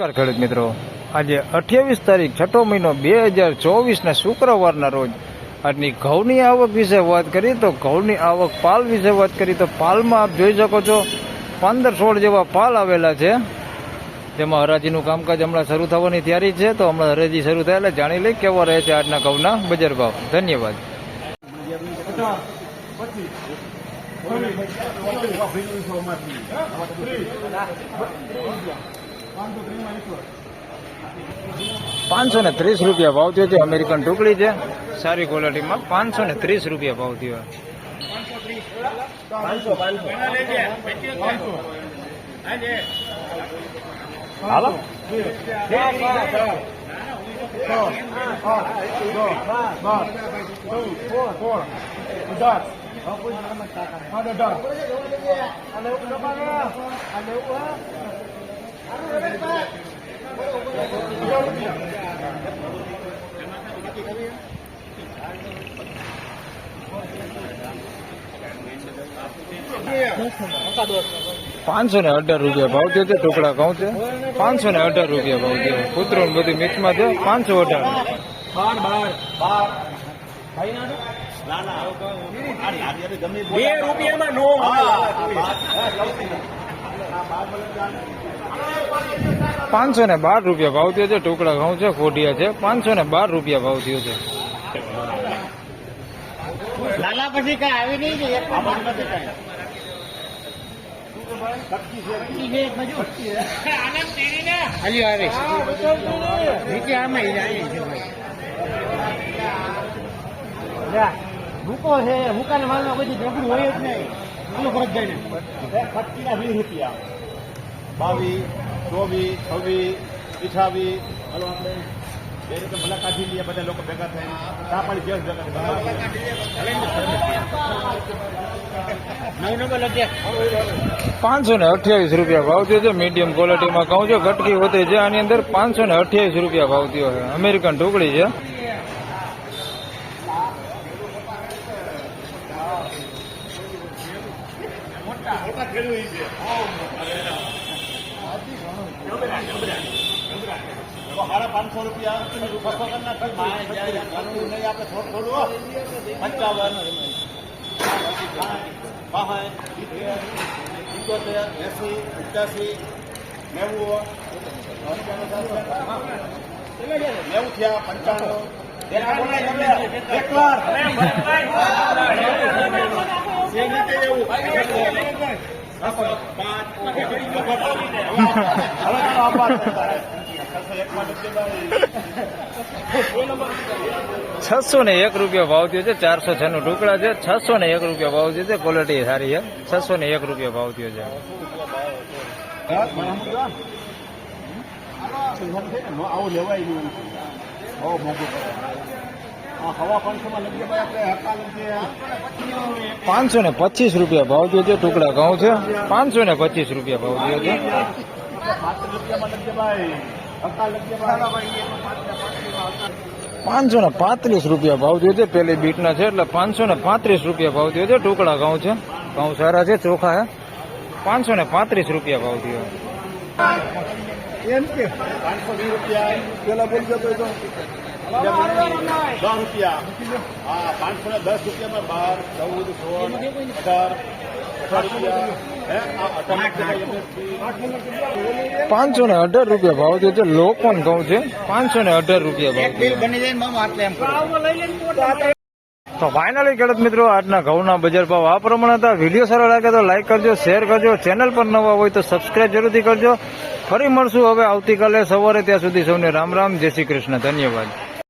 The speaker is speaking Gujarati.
નમસ્કાર ખેડૂત મિત્રો. આજે અઠ્યાવીસ તારીખ, છઠ્ઠો મહિનો બે હજાર ચોવીસના શુક્રવારના રોજ. આજની ઘઉંની આવક વિશે વાત કરીએ તો ઘઉંની આવક પાલ વિશે વાત કરીએ તો પાલમાં આપ જોઈ શકો છો, પંદર સોળ જેવા પાલ આવેલા છે. તેમાં હરાજીનું કામકાજ હમણાં શરૂ થવાની તૈયારી છે, તો હમણાં હરાજી શરૂ થાય એટલે જાણી લઈ કેવા રહે છે આજના ઘઉંના બજાર ભાવ. ધન્યવાદ. પાંચસો ને ત્રીસ રૂપિયા ભાવ થયો છે. અમેરિકન ટુકડી છે. સારી ક્વોલિટીમાં પાંચસો ને ત્રીસ રૂપિયા ભાવ થયો. હાલો. પાંચસો ને અઢાર રૂપિયા ભાવ થયો છે ટુકડા કહું છે પાંચસો ને અઢાર રૂપિયા ભાવ થયો કૂતરો ને બધું મિક્સમાં છે પાંચસો અઢાર બે રૂપિયામાં નો પાંચસો ને બાર રૂપિયા ભાવ થયો છે ટુકડા ઘઉં છે ખોડિયા છે પાંચસો ને બાર રૂપિયા ભાવ થયો છે. લાલા પછી કઈ આવી નહીં છે ભાઈ. ભૂકો છે ભૂકાના માલમાં કોઈ ઝઘડું હોય જ નહીં. ફરક જાય ને વીસ રૂપિયા. બાવીસ ચોવીસ છવ્વીસ અઠાવીસ હલો આપણે એ રીતે મુલાકાત લઈએ બધા લોકો ભેગા થઈને. ત્યાં પણ ગેસ ભેગા પાંચસો ને અઠ્યાવીસ રૂપિયા ભાવ થયો છે. મીડિયમ ક્વોલિટીમાં ઘઉં છે ગટકી હોતી છે. આની અંદર પાંચસો ને અઠ્યાવીસ રૂપિયા ભાવ થયો છે. અમેરિકન ઢોકળી છે. મોટા મોટા ખેડૂત છસો કરી નાખી નહીં આપણે થોડું થોડું પંચાવન સિત્તેર પંચોતેર એસી પચાસી નેવું નેવું થયા પંચાણું એક વાર છસો ને એક રૂપિયા ભાવ થયો છે, ચારસો છ નું ઢોકળા છે. છસો ને એક રૂપિયા ભાવ થયો છે ક્વોલિટી સારી છે. છસો ને એક રૂપિયા ભાવ થયો છે. આવું લેવાય નહીં હવા આપણે હકા લગી પાંચસો ને પચીસ રૂપિયા ભાવ જોજો ટુકડા ઘઉં છે. પાંચસો ને પચીસ રૂપિયા ભાવ જોજો પાંચસો ને પાંત્રીસ રૂપિયા ભાવ જોજો પેલી બીટના છે, એટલે પાંચસો ને પાંત્રીસ રૂપિયા ભાવ જોજો ટુકડા ઘઉં છે. ઘઉં સારા છે, ચોખા છે. પાંચસો ને પાંત્રીસ રૂપિયા ભાવ થયો એમ કે? પાંચસો વીસ રૂપિયા, પેલા બોલ જતો દસ રૂપિયા. હા પાંચસો ને દસ રૂપિયામાં બાર ચૌદ સોળ અઢાર પાંચસો ને અઢાર રૂપિયા ભાવ થયો છે લોકોન ઘઉં છે? પાંચસો ને અઢાર રૂપિયા ભાવ તો ફાઇનલી ખેડૂત મિત્રો આજના ઘઉંના બજાર ભાવ આ પ્રમાણે હતા. વીડિયો સારો લાગે તો લાઈક કરજો શેર કરજો. ચેનલ પર નવા હોય તો સબસ્ક્રાઇબ જરૂરથી કરજો. ફરી મળશું હવે આવતીકાલે સવારે ત્યાં સુધી સૌને રામ રામ. જય શ્રી કૃષ્ણ. ધન્યવાદ.